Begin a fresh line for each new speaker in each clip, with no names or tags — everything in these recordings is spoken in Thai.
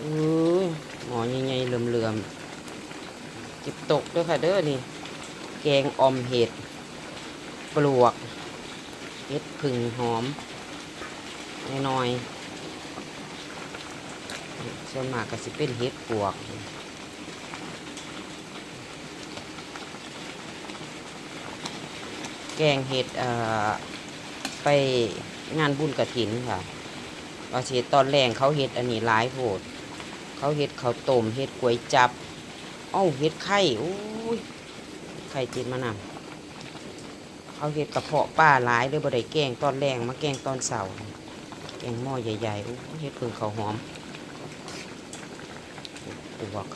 เอ้ยหมอใหญ่ๆเหลื่อมๆเก็บตกด้วยค่ะเด้อนี่ แกงออมเห็ด ปลวกเห็ดผึ่งหอมน้อยๆส่วนมากก็สิเป็นเห็ดปวกแกงเห็ดเอ่อไปงานบุญกระถินค่ะว่าสิเฮ็ดตอนแรงเขาเห็ดอันนี้หลายโพด เขาเห็ดเขาต้มเห็ดก๋วยจับ เอ้าเห็ดไข่โอ้ยไข่ติดมานำเขาเห็ดกระเพาะป้าหลายเลยบ่ได้แกงตอนแรงมาแกงตอนเสาร์แกงหม้อใหญ่ๆโอ้เห็ดเพิ่งข้าวหอมปวก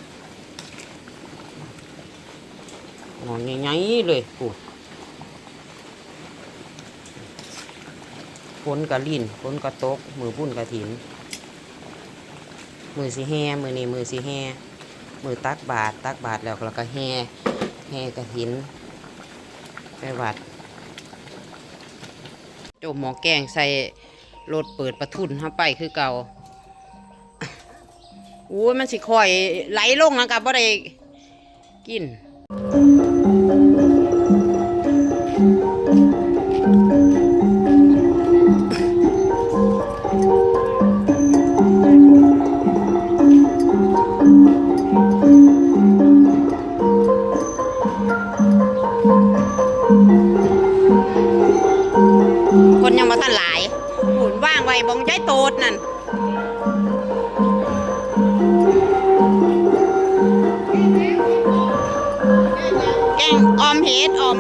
หม้อใหญ่ๆเลยปูฝนกระลิ่นฝนกระตกมือบุญกระถิน มือสีแห่มือนี่มือสีแห่มือตักบาทตักบาทแล้วเราก็แห่แห่กระถินไปวัดโจมหมอแกงใส่รถเปิดประทุนเข้าไปคือเก่าอู้ยมันสิคอยไหลลงแล้วกับบ่ได้กิน คนยังหลายหุ่นว่างไว้บองใจโตดนั่นแกงออมเห็ดออม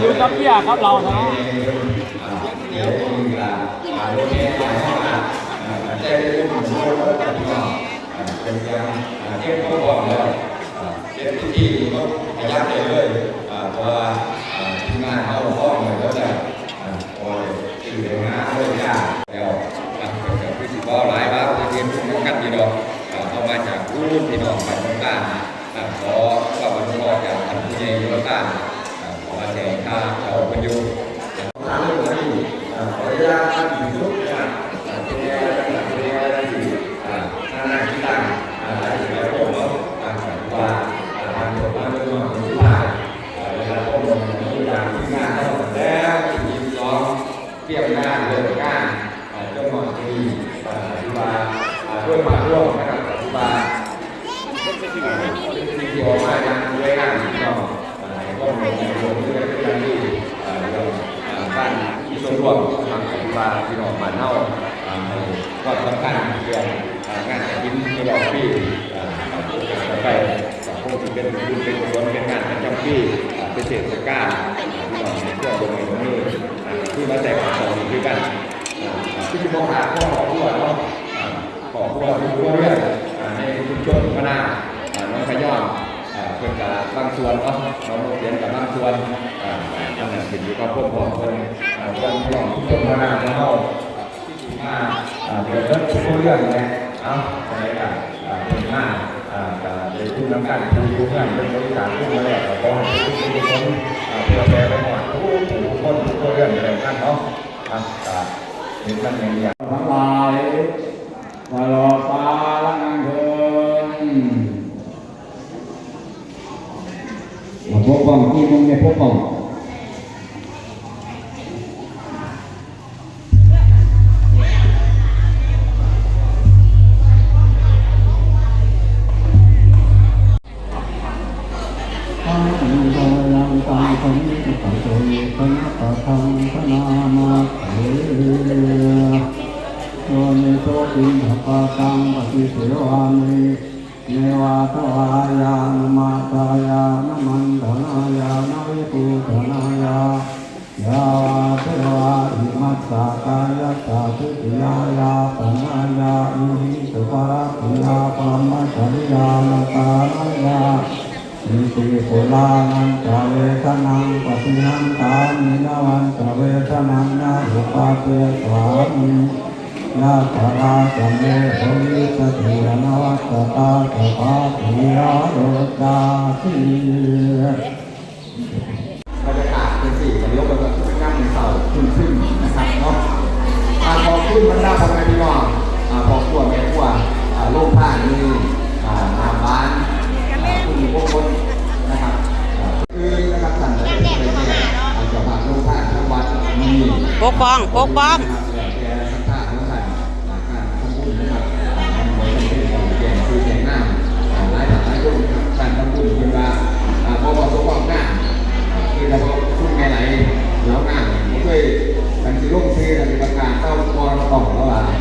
มันขึ้นอยู่กับเบี้ยครับเราเนาะ
เป็นการเที่ยวเขาบอกแล้วเป็นพิธีก็ขยับเลยเลยเพราะว่าทีมงานเขาห้องเลยแล้วแต่โอ้ยสื่องานเลยยากแล้วกับพิธีบอลหลายบ้างเรียนรู้กันดีดอกเอามาจากรุ่นพี่น้องบ้านต่างขอความอนุเคราะห์จากท่านผู้ใหญ่ยุต่าง แจ้งข้าเขาประยุกต์ทางเรื่องนี้ขออนุญาตท่านอยู่ทุ ชิ้นที่เราพี่ไปสังคมที่เป็นคุณเป็นคนเป็นงานประจำพี่เป็นเศษสก้าที่เราเพื่อลงในตรงนี้ที่มาแจกของด้วยกันที่จะมองหาข้อของด้วยเนาขอพวกเราทุกเรื่องในชุมชนพนาน้องขย้อนเพื่อนกับบางส่วนเนาะน้องโรงเรียนกับบางส่วนทำงาสิ่งที่เขาพวกผมคนคนของชุมชนพนาของเราที่มาเดี๋ยวเรื่องทุกเรื่องเนี่ย เอาอะไรกันอ่าเพิ่นมาอ่าก็ได้ทุนน้ำกันทุนทุนงานเป็นบริการทุนมาแล้วก็ให้ทุกคนอ่าเพื่อแปลไปหมดทุกคนทุกเรื่องอะไรกันเนาะอ่าก็เห็นกันอย่างเดียว
ทั้งหลายตลอดกาลนานเทิน
พบป้องที่มึงเนี่ยพบป้อ
โสติภะปะตังปฏิเสวามิเนวาทวายานมาตายานมันธนายานวิปุธนายายาวาเทวาหิมัสสะกายตาทุติยายาปนายาอิหิสุปาติยาปรมัจจริยานตานายาอิติปุรานันตะเวทนังปฏิหังตามินาวันตะเวทนังนาหุปาเตสวามิ ยาตราจัมตมิสติยนวัตตาสภาติยาโรจาสี
บรรยากาศเป็นสี่ยกกันแบบนน้ำเสาขึ้นขึ้นนะครับเนาะอ่าพอขึ้นมันได้พอไงพี่น้องอ่าพอขวแม่ขวอ่าโลกผ้านี่อ่าหน้าบ้านอ่าคุณพวกคนนะครับอ่าคือนะครับสั่นเลยเป็นเจ้าภาพโลกผ้าทั้งวัดนี่
ปกป้องปกป้อง
ลูงเทศปรกาศเต้าคอต่อแล้วอะ